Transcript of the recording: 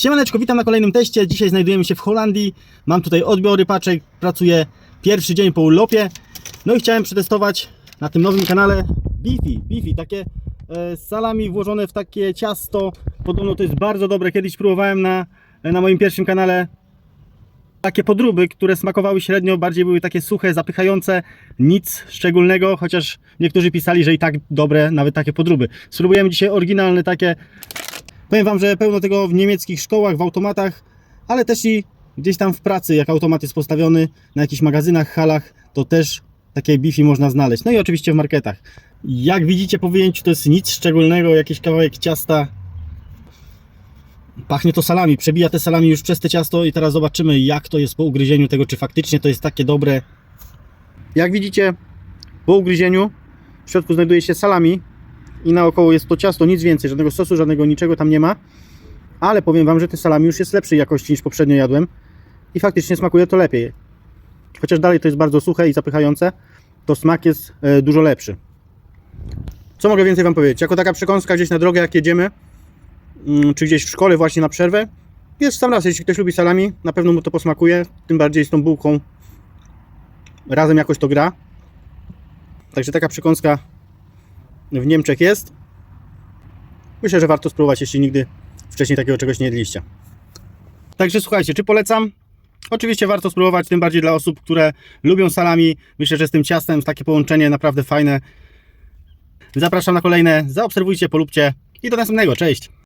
Siemaneczko, witam na kolejnym teście. Dzisiaj znajdujemy się w Holandii. Mam tutaj odbiory paczek, pracuję pierwszy dzień po urlopie. No i chciałem przetestować na tym nowym kanale Beefy. Beefy, takie e, salami włożone w takie ciasto. Podobno to jest bardzo dobre. Kiedyś próbowałem na, na moim pierwszym kanale takie podróby, które smakowały średnio, bardziej były takie suche, zapychające, nic szczególnego, chociaż niektórzy pisali, że i tak dobre nawet takie podróby. Spróbujemy dzisiaj oryginalne takie Powiem Wam, że pełno tego w niemieckich szkołach, w automatach, ale też i gdzieś tam w pracy, jak automat jest postawiony, na jakichś magazynach, halach, to też takie bifi można znaleźć. No i oczywiście w marketach. Jak widzicie po wyjęciu to jest nic szczególnego, jakiś kawałek ciasta. Pachnie to salami, przebija te salami już przez te ciasto i teraz zobaczymy jak to jest po ugryzieniu tego, czy faktycznie to jest takie dobre. Jak widzicie po ugryzieniu w środku znajduje się salami, i naokoło jest to ciasto, nic więcej, żadnego sosu, żadnego niczego tam nie ma. Ale powiem Wam, że te salami już jest lepszej jakości niż poprzednio jadłem i faktycznie smakuje to lepiej. Chociaż dalej to jest bardzo suche i zapychające, to smak jest e, dużo lepszy. Co mogę więcej Wam powiedzieć? Jako taka przekąska gdzieś na drogę jak jedziemy, mm, czy gdzieś w szkole właśnie na przerwę, jest sam raz, jeśli ktoś lubi salami, na pewno mu to posmakuje, tym bardziej z tą bułką razem jakoś to gra. Także taka przekąska w Niemczech jest. Myślę, że warto spróbować, jeśli nigdy wcześniej takiego czegoś nie jedliście. Także słuchajcie, czy polecam? Oczywiście warto spróbować, tym bardziej dla osób, które lubią salami. Myślę, że z tym ciastem takie połączenie naprawdę fajne. Zapraszam na kolejne. Zaobserwujcie, polubcie i do następnego. Cześć!